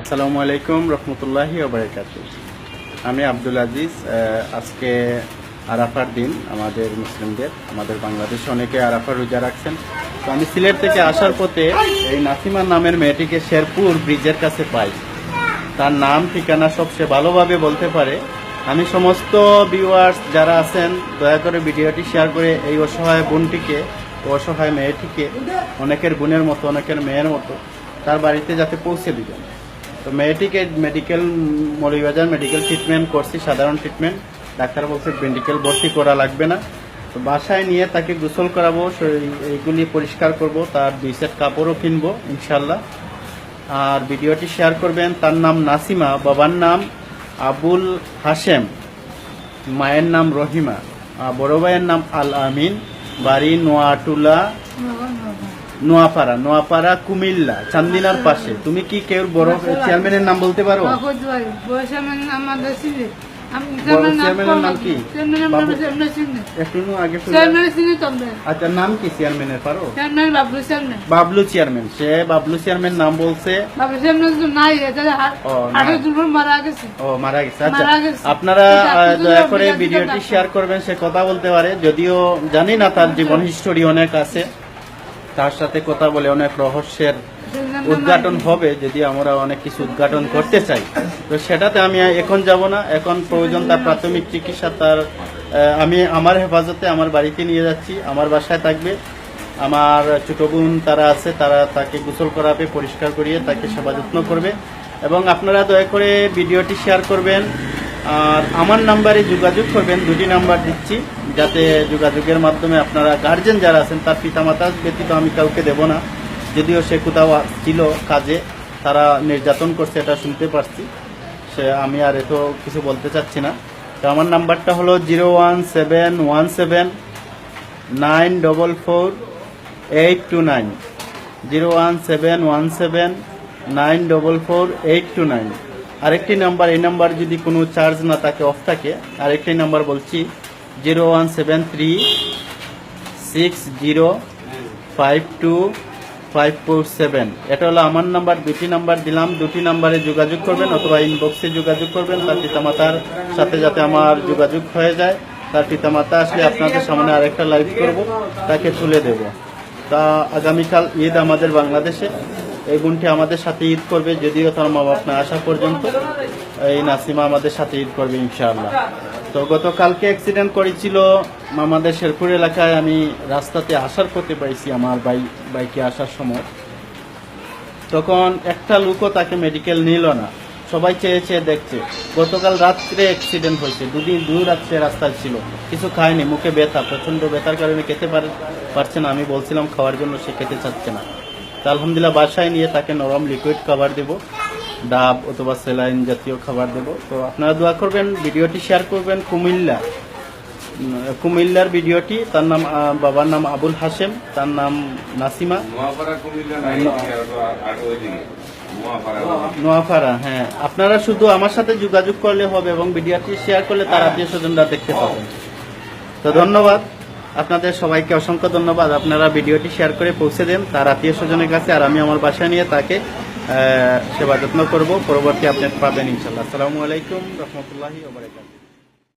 আসসালামু আলাইকুম রহমতুল্লাহি আমি আব্দুল আজিজ আজকে আরাফার দিন, আমাদের মুসলিমদের, আমাদের বাংলাদেশে অনেকে আরাফার রোজা রাখছেন। তো আমি সিলেট থেকে আসার পথে এই নাসিমা নামের মেয়েটিকে শেরপুর ব্রিজের কাছে পাই। তার নাম, ঠিকানা সবচেয়ে ভালোভাবে বলতে পারে। আমি সমস্ত ভিউয়ার্স যারা আছেন, দয়া করে ভিডিওটি শেয়ার করে এই অসহায় বোনটিকে অসহায় মেয়েটিকে, অনেকের বোনের মতো, অনেকের মেয়ের মতো, তার বাড়িতে যাতে পৌঁছে দিবেন। তো মেয়েটিকে মেডিকেল মৌলভীবাজার মেডিকেল ট্রিটমেন্ট করছি, সাধারণ ট্রিটমেন্ট ডাক্তার বলছে মেডিকেল ভর্তি করা লাগবে না। তো বাসায় নিয়ে তাকে গোসল করাবো এইগুলি পরিষ্কার করব, তার দুই সেট কাপড়ও কিনবো, ইনশাল্লাহ। আর ভিডিওটি শেয়ার করবেন, তার নাম নাসিমা, বাবার নাম আবুল হাশেম, মায়ের নাম রহিমা বড় ভাইয়ের নাম আল আমিন, বাড়ি নোয়াটুলা। নোয়াপাড়া নোয়াপাড়া কুমিল্লা চান্দিনার পাশে। তুমি কি কেউ বড় চেয়ারম্যানের নাম বলতে পারো? চেয়ারম্যানের নাম কি? আচ্ছা নাম চেয়ারম্যানের? পারো। বাবলু চেয়ারম্যান। সে বাবলু চেয়ারম্যান নাম বলছে? ও, মারা গেছে। আচ্ছা আপনারা দয়া করে ভিডিওটি শেয়ার করবেন সে কথা বলতে পারে। যদিও জানি না তার জীবন হিস্টোরি অনেক আছে। তার সাথে কথা বলে অনেক রহস্যের উদ্ঘাটন হবে, যদি আমরা অনেক কিছু উদ্ঘাটন করতে চাই। তো সেটাতে আমি এখন যাব না। এখন প্রয়োজন তার প্রাথমিক চিকিৎসা, তার আমি আমার হেফাজতে আমার বাড়িতে নিয়ে যাচ্ছি। আমার বাসায় থাকবে। আমার ছোটো বোন তারা আছে, তারা তাকে গোসল করাবে, পরিষ্কার করিয়ে তাকে সেবা যত্ন করবে। এবং আপনারা দয়া করে ভিডিওটি শেয়ার করবেন। আর আমার নাম্বারে যোগাযোগ করবেন, দুটি নাম্বার দিচ্ছি, যাতে যোগাযোগের মাধ্যমে আপনারা গার্জেন যারা আছেন, তার পিতামাতা ব্যতীত আমি কাউকে দেব না। যদিও সে কোথাও ছিল কাজে, তারা নির্যাতন করছে এটা শুনতে পারছি। সে, আমি আর এত কিছু বলতে চাচ্ছি না। তো আমার নাম্বারটা হলো zero one seven one seven nine double four eight two nine. Zero one seven one seven nine double four eight two nine. আরেকটি নাম্বার, এই নাম্বার যদি কোনো চার্জ না থাকে অফ থাকে, আরেকটি নাম্বার বলছি zero one seven three six zero five two five four seven এটা হলো আমার নাম্বার, দুটি নাম্বার দিলাম, দুটি নাম্বারে যোগাযোগ করবেন অথবা ইনবক্সে যোগাযোগ করবেন। তার পিতামাতার সাথে যাতে আমার যোগাযোগ হয়ে যায়, তার পিতামাতা আসলে আপনাদের সামনে আরেকটা লাইভ করব, তাকে তুলে দেব। তা আগামীকাল ঈদ আমাদের বাংলাদেশে। এই বোনটি আমাদের সাথে ঈদ করবে, যদিও তার মা বাপ না আসা পর্যন্ত। এই নাসিমা আমাদের সাথে ঈদ করবে ইনশাআল্লাহ। তো গতকালকে অ্যাক্সিডেন্ট করেছিল আমাদের শেরপুর এলাকায়, আমি রাস্তাতে আসার পথে পাইছি আমার বাইক বাইকে আসার সময়। তখন একটা লোকও তাকে মেডিকেল নিল না। সবাই চেয়ে চেয়ে দেখছে, গতকাল রাত্রে অ্যাক্সিডেন্ট হয়েছে, দুদিন দু রাত্রে রাস্তায় ছিল। কিছু খায়নি, মুখে ব্যথা প্রচণ্ড ব্যথার কারণে খেতে পার- পারছে না। আমি বলছিলাম, খাওয়ার জন্য সে খেতে চাচ্ছে না। তা আলহামদুলিল্লাহ বাসায় নিয়ে তাকে নরম লিকুইড খাবার দেব ডাব অথবা সেলাইন জাতীয় খাবার দেব। তো আপনারা দোয়া করবেন ভিডিওটি শেয়ার করবেন কুমিল্লা। কুমিল্লার ভিডিওটি তার নাম বাবার নাম আবুল হাসেম তার নাম নাসিমা। নোয়াপাড়া নোয়াপাড়া হ্যাঁ। আপনারা শুধু আমার সাথে যোগাযোগ করলে হবে এবং ভিডিওটি শেয়ার করলে তার আত্মীয় স্বজনরা দেখতে পাবেন। তো ধন্যবাদ। আপনাদের সবাইকে অসংখ্য ধন্যবাদ। আপনারা ভিডিওটি শেয়ার করে পৌঁছে দেন তার আত্মীয় স্বজনের কাছে, আর আমি আমার বাসায় নিয়ে তাকে সেবা যত্ন করব। পরবর্তী আপডেট পাবেন ইনশাল্লাহ আসসালামু আলাইকুম রহমতুল্লাহি ওবরাকাতুহু